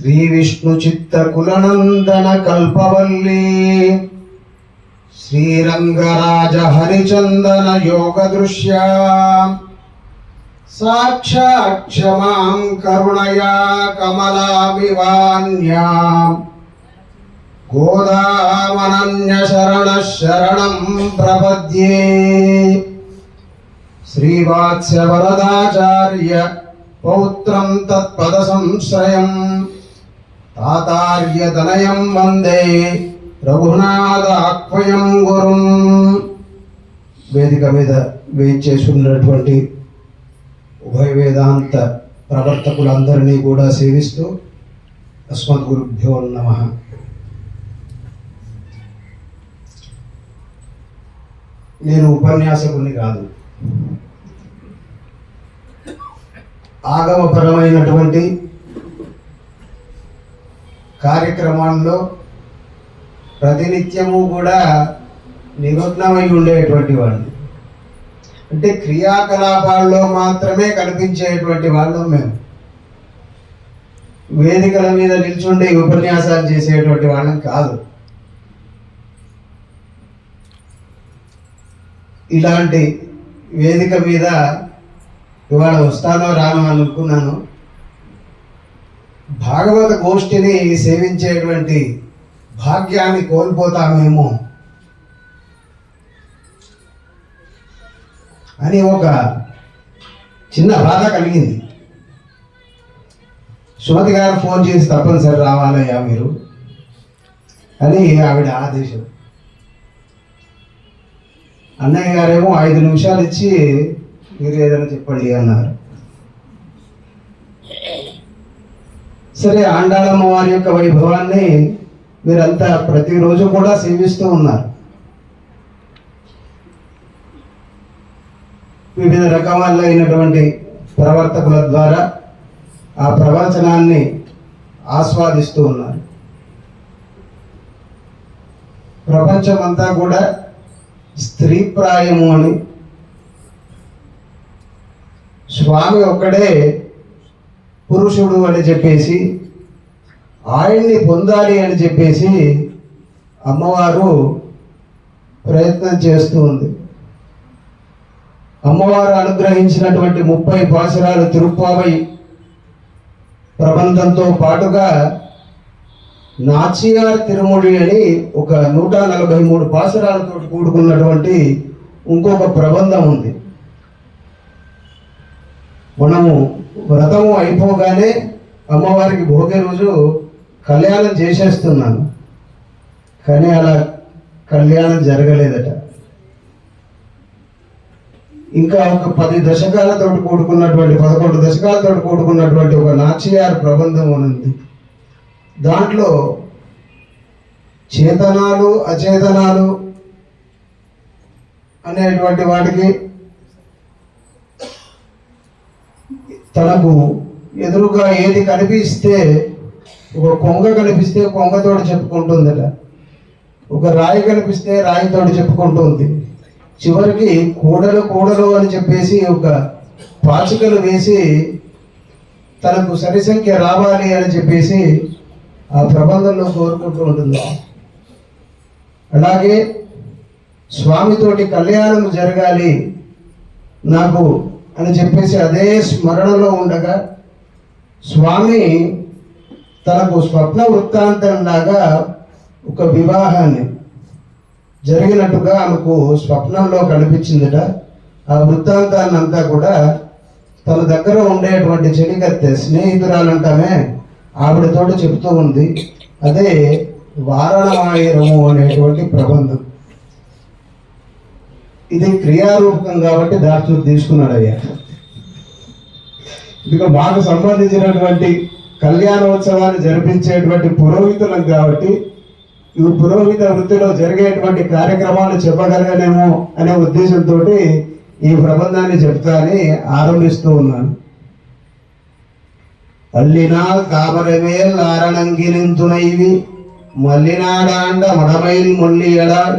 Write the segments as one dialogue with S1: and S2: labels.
S1: శ్రీ విష్ణు చిత్త కులనందన కల్పవల్లి శ్రీరంగరాజ హరిచందన యోగ దృశ్య సాక్షాక్షమాం కరుణయా కమలాభివాన్యా గోదామనన్య శరణ శరణం ప్రపద్యే శ్రీవాత్స్య తాతార్యతనయం వందే రఘునాథాక్వయం గురుం. వేదిక మీద వేయించేసుకున్నటువంటి ఉభయ వేదాంత ప్రవర్తకులందరినీ కూడా సేవిస్తూ అస్మద్ గురుభ్యో నమ. నేను ఉపన్యాసకుని కాదు. ఆగమపరమైనటువంటి కార్యక్రమాల్లో ప్రతినిత్యము కూడా నిమగ్నమై ఉండేటువంటి వాళ్ళు. అంటే క్రియాకలాపాల్లో మాత్రమే కనిపించేటువంటి వాళ్ళం మేము. వేదికల మీద నిల్చుండి ఉపన్యాసాలు చేసేటువంటి వాళ్ళం కాదు. ఇలాంటి వేదిక మీద ఇవాళ వస్తానో రానో అనుకున్నాను. భాగవత గోష్ఠిని సేవించేటువంటి భాగ్యాన్ని కోల్పోతామేమో అని ఒక చిన్న బాధ కలిగింది. సుమతి గారు ఫోన్ చేసి తప్పనిసరి రావాలయ్యా మీరు అని ఆవిడ ఆదేశం. అన్నయ్య గారేమో ఐదు నిమిషాలు ఇచ్చి మీరు ఏదైనా చెప్పండి అన్నారు. సరే ఆండాళమ్మ వారి యొక్క వైభవాన్ని మీరంతా ప్రతిరోజు కూడా సేవిస్తూ ఉన్నారు. వివిధ రకాలైనటువంటి ప్రవర్తకుల ద్వారా ఆ ప్రవచనాన్ని ఆస్వాదిస్తూ ఉన్నారు. ప్రపంచమంతా కూడా స్త్రీ ప్రాయము అని స్వామి ఒక్కడే పురుషుడు అని చెప్పేసి ఆయన్ని పొందాలి అని చెప్పేసి అమ్మవారు ప్రయత్నం చేస్తూ ఉంది. అమ్మవారు అనుగ్రహించినటువంటి ముప్పై పాసురాలు తిరుప్పావై ప్రబంధంతో పాటుగా నాచియార్ తిరుముడి అని ఒక నూట నలభై మూడు పాసురాలతో కూడుకున్నటువంటి ఇంకొక ప్రబంధం ఉంది. మనము వ్రతము అయిపోగానే అమ్మవారికి భోగి రోజు కళ్యాణం చేసేస్తున్నాను. కానీ అలా కళ్యాణం జరగలేదట. ఇంకా ఒక పది దశకాలతో కూడుకున్నటువంటి పదకొండు దశకాలతో కూడుకున్నటువంటి ఒక నాచియార్ ప్రబంధం ఉంది. దాంట్లో చేతనాలు అచేతనాలు అనేటువంటి వాటికి తనకు ఎదురుగా ఏది కనిపిస్తే ఒక కొంగ కనిపిస్తే కొంగతోడు చెప్పుకుంటుందట. ఒక రాయి కనిపిస్తే రాయితోడు చెప్పుకుంటుంది. చివరికి కూడలు కూడలు అని చెప్పేసి ఒక పాచికలు వేసి తనకు సరి సంఖ్య రావాలి అని చెప్పేసి ఆ ప్రబంధంలో కోరుకుంటూ ఉంటుంది. అలాగే స్వామితోటి కళ్యాణం జరగాలి. నాకు అని చెప్పేసి అదే స్మరణలో ఉండగా స్వామి తనకు స్వప్న వృత్తాంతంలాగా ఒక వివాహాన్ని జరిగినట్టుగా ఆమెకు స్వప్నంలో కనిపించిందట. ఆ వృత్తాంతాన్ని అంతా కూడా తన దగ్గర ఉండేటువంటి చెడికత్తె స్నేహితురాలంటామే ఆవిడతోటి చెప్తూ ఉంది. అదే వారణమాయరము అనేటువంటి ప్రబంధం. ఇది క్రియారూపకం కాబట్టి దాచుడు తీసుకున్నాడు అయ్యా ఇక మాకు సంబంధించినటువంటి కళ్యాణోత్సవాన్ని జరిపించేటువంటి పురోహితులకు కాబట్టి ఈ పురోహిత వృత్తిలో జరిగేటువంటి కార్యక్రమాలు చెప్పగలగనేమో అనే ఉద్దేశంతో ఈ ప్రబంధాన్ని చెప్తాని ఆరంభిస్తూ ఉన్నాను. అల్లినాల్ కామరవేల్ ఆరణంగిలింతునైవి మల్లినాడాండ మడమైల్ మొల్లియడాడ్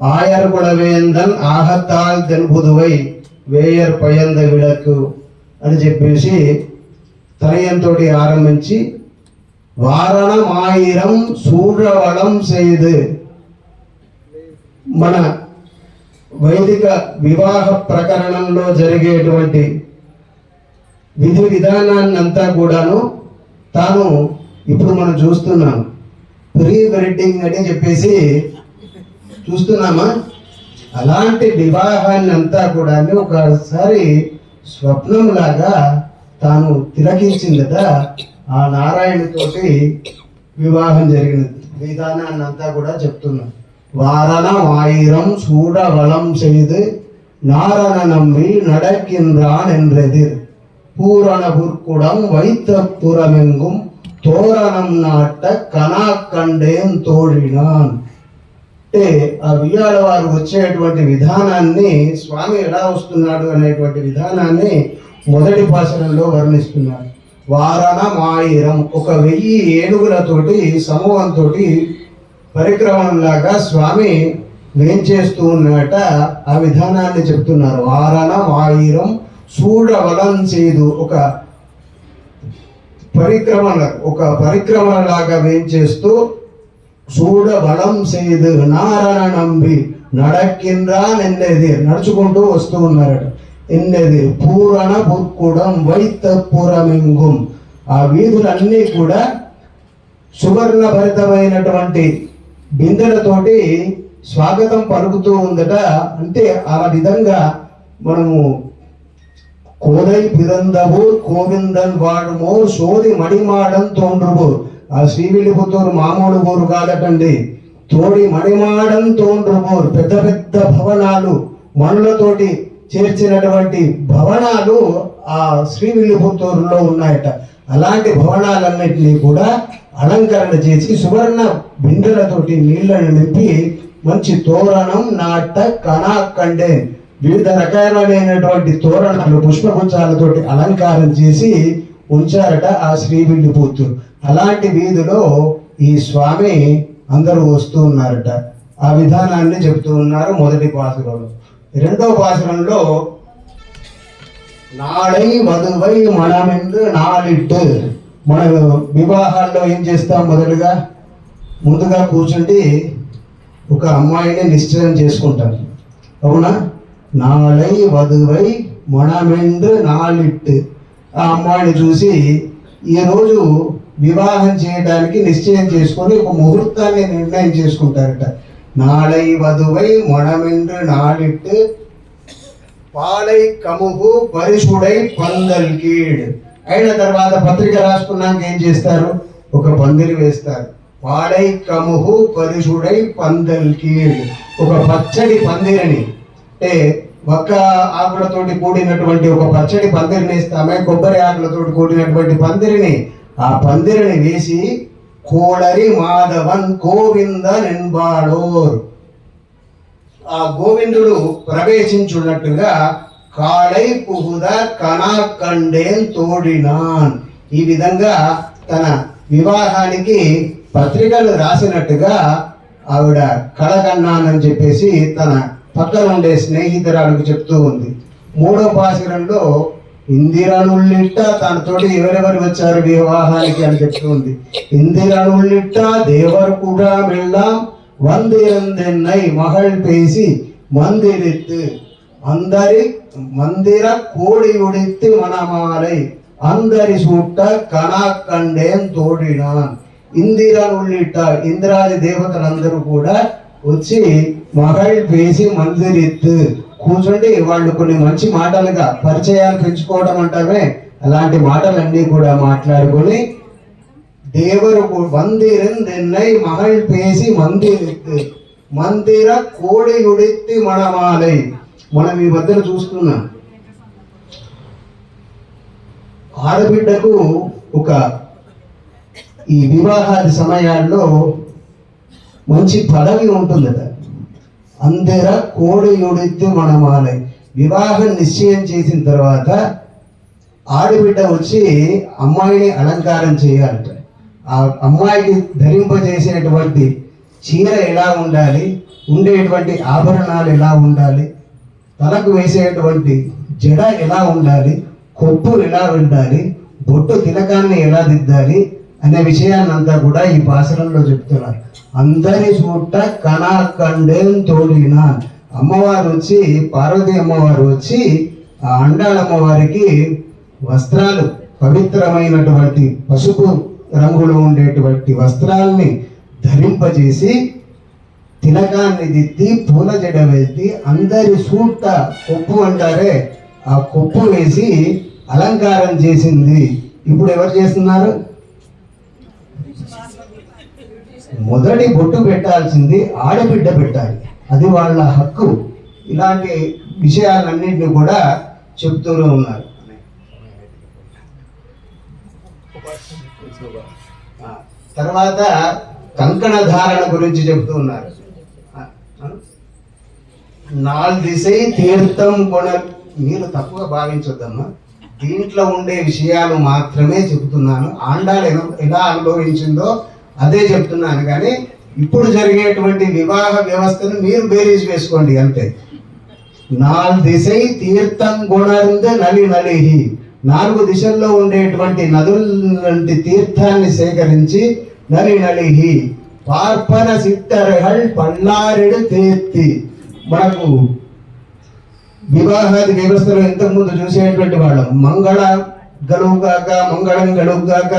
S1: ఆయర్గుణవేందన్ ఆహతాల్ తెన్పుదువై వేయర్ పయంద విడకు అని చెప్పేసి తనయంతో ఆరంభించి వారణం ఆయిరం సూర్యవళం చేయదు మన వైదిక వివాహ ప్రకరణంలో జరిగేటువంటి విధి విధానాన్ని అంతా కూడాను తాను ఇప్పుడు మనం చూస్తున్నాం. ప్రీ వెడ్డింగ్ అని చెప్పేసి చూస్తున్నామా అలాంటి వివాహాన్ని అంతా కూడా ఒకసారి స్వప్నంలాగా తాను తిలకించిందట ఆ నారాయణతోటి వివాహం జరిగిన విధానాన్ని అంతా కూడా చెప్తున్నాం వారణ ఆయిరం సూడ వలం செய்து நாரண நம்பி நடக்கின்றான் என்றெதிர் பூரண புற்குடம் வைத்த புறமெங்கும் தோரணம் நாட்ட కనా కండేం తోడినాన్ అంటే ఆ వియ్యాల వారు వచ్చేటువంటి విధానాన్ని స్వామి ఎలా వస్తున్నాడు అనేటువంటి విధానాన్ని మొదటి భాషలలో వర్ణిస్తున్నాడు వారణ మాయిరం ఒక వెయ్యి ఏనుగులతోటి సమూహంతో పరిక్రమంలాగా స్వామి వేంచేస్తూ ఉన్నట ఆ విధానాన్ని చెప్తున్నారు. వారణ మాయిరం చూడవలం చేదు ఒక పరిక్రమణ ఒక పరిక్రమలాగా వేంచేస్తూ చేస్తూ చూడ బలం செய்து నారాయణ నంబి నడకింద్రాన్ ఎన్నది నడుచుకుంటూ వస్తూ ఉన్నారట ఎన్నది పూరణ పుర్కుడం వైత పురమింగుం ఆ వీధులన్నీ కూడా సువర్ణ భరితమైనటువంటి బిందెలతోటి స్వాగతం పలుకుతూ ఉందట అంటే ఆ విధంగా మనము కోదై పిరందవూర్ కోవిందన్ వాడుమోర్ సోది మడిమాడం తోండ్రుబూర్ ఆ శ్రీవిల్లిపుత్తూరు మామూలు ఊరు కాదటండి. తోడి మడిమాడం ఊరు. పెద్ద పెద్ద భవనాలు మనులతోటి చేర్చినటువంటి భవనాలు ఆ శ్రీవిల్లిపుత్తూరులో ఉన్నాయట. అలాంటి భవనాలన్నింటినీ కూడా అలంకరణ చేసి సువర్ణ బిందెలతోటి నీళ్ళను నింపి మంచి తోరణం నాట కణాకండే వివిధ రకాలైనటువంటి తోరణాలు పుష్పగుచ్చాలతోటి అలంకారం చేసి ఉంచారట ఆ శ్రీవిల్లిపుత్తూరు అలాంటి వీధిలో ఈ స్వామి అందరూ వస్తూ ఉన్నారట. ఆ విధానాన్ని చెబుతూ ఉన్నారు మొదటి పాసురంలో రెండో పాసురంలో నాడై వధువై మనమెందు నాలిట్టు. మన వివాహాల్లో ఏం చేస్తాం మొదలుగా? ముందుగా కూర్చుండి ఒక అమ్మాయిని నిశ్చయం చేసుకుంటాం. అవునా? నాలై వధువై మొణమెండు నాలిట్టు. ఆ అమ్మాయిని చూసి ఈరోజు వివాహం చేయడానికి నిశ్చయం చేసుకొని ఒక ముహూర్తాన్ని నిర్ణయం చేసుకుంటారట. నాడై వధువై మొణమెండ్రు నాడిట్టు పాలై కముగు పరిశుడై పందల్ కీడ్. అయిన తర్వాత పత్రిక రాసుకున్నాక ఏం చేస్తారు? ఒక పందిరి వేస్తారు. పాడై కముహు పరిశుడై పందల్ కీడ్. ఒక పచ్చడి పందిరిని. అంటే ఒక్క ఆకులతోటి కూడినటువంటి ఒక పచ్చడి పందిరిని ఇస్తామే. కొబ్బరి ఆకులతోటి కూడినటువంటి పందిరిని. ఆ పందిరిని వేసి కోడరి మాధవన్ గోవింద నింబాడోర్. ఆ గోవిందుడు ప్రవేశించున్నట్టుగా కాళై పుహుద కణా కండేన్ తోడినాన్. ఈ విధంగా తన వివాహానికి పత్రికలు రాసినట్టుగా ఆవిడ కళకన్నానని చెప్పేసి తన పక్కన ఉండే స్నేహితురాలకు చెప్తూ ఉంది. మూడో పాశురంలో ఇందిరనుల్లిట్ట తనతోటి ఎవరెవరు వచ్చారు వివాహానికి అని చెప్తుంది ఇందిరనుల్లిట్ట దేవర్ కూడా వెళ్ళాం. వందిరందెన్నై మహల్ పేసి మందిరిత్తు అందరి మందిర కోడి ఉడిత్తి మనమాలై అందరి సూట్ట కణాకండేం తోడినాన్ ఇందిరనుల్లిట్ట ఇంద్రాది దేవతలందరూ కూడా వచ్చి మహల్ పేసి మందిరిత్తు కూర్చుండి వాళ్ళు కొన్ని మంచి మాటలుగా పరిచయాలు పెంచుకోవడం అంటారే అలాంటి మాటలన్నీ కూడా మాట్లాడుకొని దేవరు వందిరెందెన్నై మహల్ పేసి మందిరిత్తు. మందిర కోడి ఉడెత్తి మనమాలై మనం ఈ మధ్యన చూస్తున్నాం. ఆడబిడ్డకు ఒక ఈ వివాహాది సమయాల్లో మంచి పదవి ఉంటుందట అందర కోడి ఉడిత్తి మనమాలే. వివాహం నిశ్చయం చేసిన తర్వాత ఆడబిడ్డ వచ్చి అమ్మాయిని అలంకారం చేయాలట. ఆ అమ్మాయికి ధరింపజేసేటువంటి చీర ఎలా ఉండాలి? ఉండేటువంటి ఆభరణాలు ఎలా ఉండాలి? తలకు వేసేటువంటి జడ ఎలా ఉండాలి? కొప్పు ఎలా ఉండాలి? బొట్టు తిలకాన్ని ఎలా దిద్దాలి? అనే విషయాన్ని అంతా కూడా ఈ భాషలలో చెప్తున్నారు. అందరి చూట కణా కండేం తోడిన అమ్మవారు వచ్చి పార్వతి అమ్మవారు వచ్చి ఆ అండాలమ్మవారికి వస్త్రాలు పవిత్రమైనటువంటి పసుపు రంగులో ఉండేటువంటి వస్త్రాల్ని ధరింపజేసి తిలకాన్ని దిద్ది పూల జడ వేసి అందరి సూట కొప్పు అంటారే ఆ కొప్పు వేసి అలంకారం చేసింది. ఇప్పుడు ఎవరు చేస్తున్నారు? మొదటి బొట్టు పెట్టాల్సింది ఆడబిడ్డ పెట్టాలి. అది వాళ్ళ హక్కు. ఇలాంటి విషయాలన్నింటినీ కూడా చెప్తూనే ఉన్నారు. తర్వాత కంకణ ధారణ గురించి చెప్తూ ఉన్నారు. నాలుగు దిశై తీర్థం కొన మీరు తప్పుగా భావించొద్దమ్మా. దీంట్లో ఉండే విషయాలు మాత్రమే చెబుతున్నాను. ఆండాలు ఎలా అనుభవించిందో అదే చెప్తున్నాను కానీ ఇప్పుడు జరిగేటువంటి వివాహ వ్యవస్థను మీరు బేరీజ్ వేసుకోండి అంతే. నాలుగు దిశై తీర్థం గుణంద నలి నలిహి. నాలుగు దిశల్లో ఉండేటువంటి నదుల నుండి తీర్థాన్ని సేకరించి నలి నలిహి. పార్పన సిట్టరహల్ పల్లారెడు తీర్తి మనకు వివాహాది వ్యవస్థలో ఇంతకు ముందు చూసేటువంటి వాళ్ళం. మంగళ గలువుగాక మంగళం గలువుగాక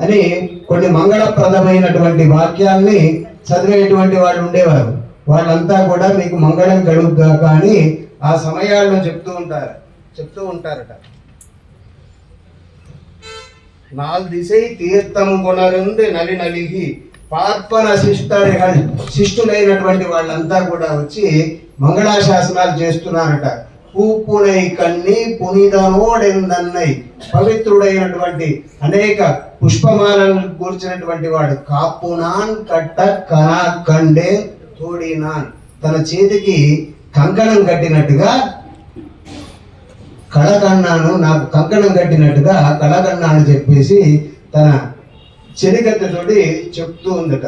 S1: అని కొన్ని మంగళప్రదమైనటువంటి వాక్యాల్ని చదివేటువంటి వాళ్ళు ఉండేవారు. వాళ్ళంతా కూడా మీకు మంగళం కలుగుగా కానీ ఆ సమయాల్లో చెప్తూ ఉంటారు. చెప్తూ ఉంటారట. నాలుగు దిశై తీర్థం కొనరుంది నలి నలిగి పార్పణ శిష్టరిహల్ శిష్టులైనటువంటి వాళ్ళంతా కూడా వచ్చి మంగళాశాసనాలు చేస్తున్నారట. పూపునై కన్ని పునీదనోడెందన్నై పవిత్రుడైనటువంటి అనేక పుష్పమాలను కూర్చినటువంటి వాడు కాపునాన్ కట్ట కనా కండే తోడినాన్. తన చేతికి కంకణం కట్టినట్టుగా కళకన్నాను నాకు కంకణం కట్టినట్టుగా కళకన్నాను చెప్పేసి తన చెలికత్తతోటి చెప్తూ ఉందట.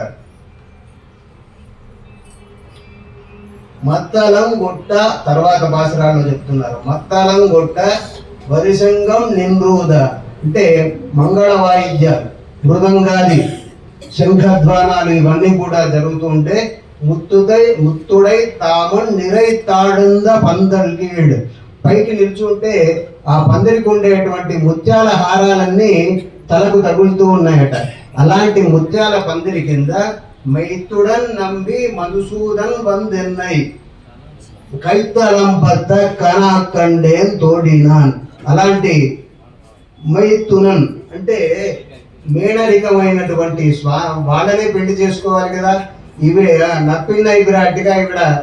S1: మత్తలం గుట్ట తర్వాత భాషరాల్లో చెప్తున్నారు. మత్తలం గుట్ట వరిసంగం నిమ్రూద అంటే మంగళ వాయిద్యాలు మృదంగాది శంఖధ్వానాలు ఇవన్నీ కూడా జరుగుతూ ఉంటే ముత్తుదై ముత్తుడై తామన్ నిరై తాడుంద పైకి నిల్చుంటే ఆ పందిరికి ఉండేటువంటి ముత్యాల హారాలన్నీ తలకు తగులుతూ ఉన్నాయట. అలాంటి ముత్యాల పందిరి కింద మైతుడన్ నంబి మధుసూదన్ వందెన్నై. కైతలం బద్ద కనాకండేన్ తోడినాన్. అలాంటి మైతునన్. అంటే మేనరికమైనటువంటి స్వా వాళ్ళనే పెళ్ళి చేసుకోవాలి కదా. ఇవే నప్పిన ఇవిరాటిగా ఇక్కడ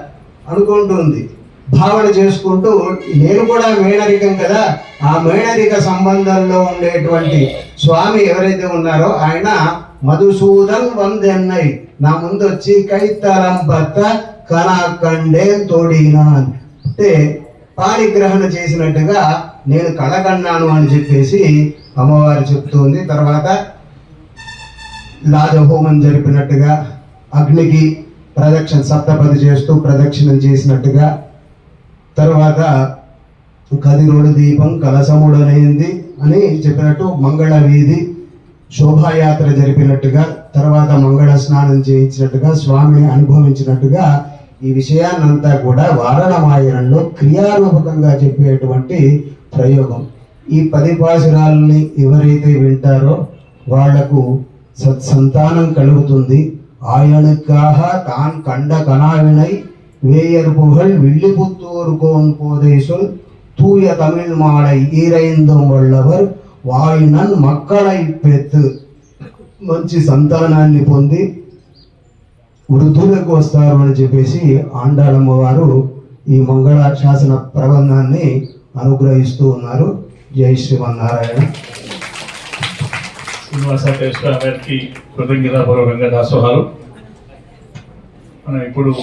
S1: అనుకుంటుంది. భావన చేసుకుంటూ నేను కూడా మేనరికం కదా. ఆ మేనరిక సంబంధంలో ఉండేటువంటి స్వామి ఎవరైతే ఉన్నారో ఆయన మధుసూదన్ వందెన్నై. నా ముందు వచ్చి కైతరం భర్త కనాకండే తోడినాన్. అంటే పారిగ్రహణ చేసినట్టుగా నేను కలగన్నాను అని చెప్పేసి అమ్మవారు చెప్తుంది. తర్వాత లాజహోమం జరిపినట్టుగా అగ్నికి ప్రదక్షిణ సప్తపది చేస్తూ ప్రదక్షిణం చేసినట్టుగా తర్వాత కదిరోడు దీపం కలసముడనైంది అని చెప్పినట్టు మంగళ వీధి శోభాయాత్ర జరిపినట్టుగా తర్వాత మంగళ స్నానం చేయించినట్టుగా స్వామిని అనుభవించినట్టుగా ఈ విషయాన్నంతా కూడా వారణమాయనంలో క్రియారూపకంగా చెప్పేటువంటి ప్రయోగం. ఈ పది భాషరాల్ని ఎవరైతే వింటారో వాళ్ళకు సత్సంతానం కలుగుతుంది. ఆయనుக்காக தான் கண்ட கனாவினை வேயற்புகள் வில்லிபுத்தூர்கோன் போதை சொல் தூய தமிழ் மாலை ஈரைந்தும் வల్లவர் వాయినన్ మక్కలై పెత్తు మంచి సంతానాన్ని పొంది వృద్ధులకు వస్తారు అని చెప్పేసి ఆండాళమ్మ వారు ఈ మంగళ శాసన ప్రబంధాన్ని అనుగ్రహిస్తూ ఉన్నారు. జై శ్రీమన్నారాయణ.
S2: శ్రీనివాస టేస్ట్ గారికి కృతజ్ఞతాపూర్వకంగా దాసోహాలు. మనం ఇప్పుడు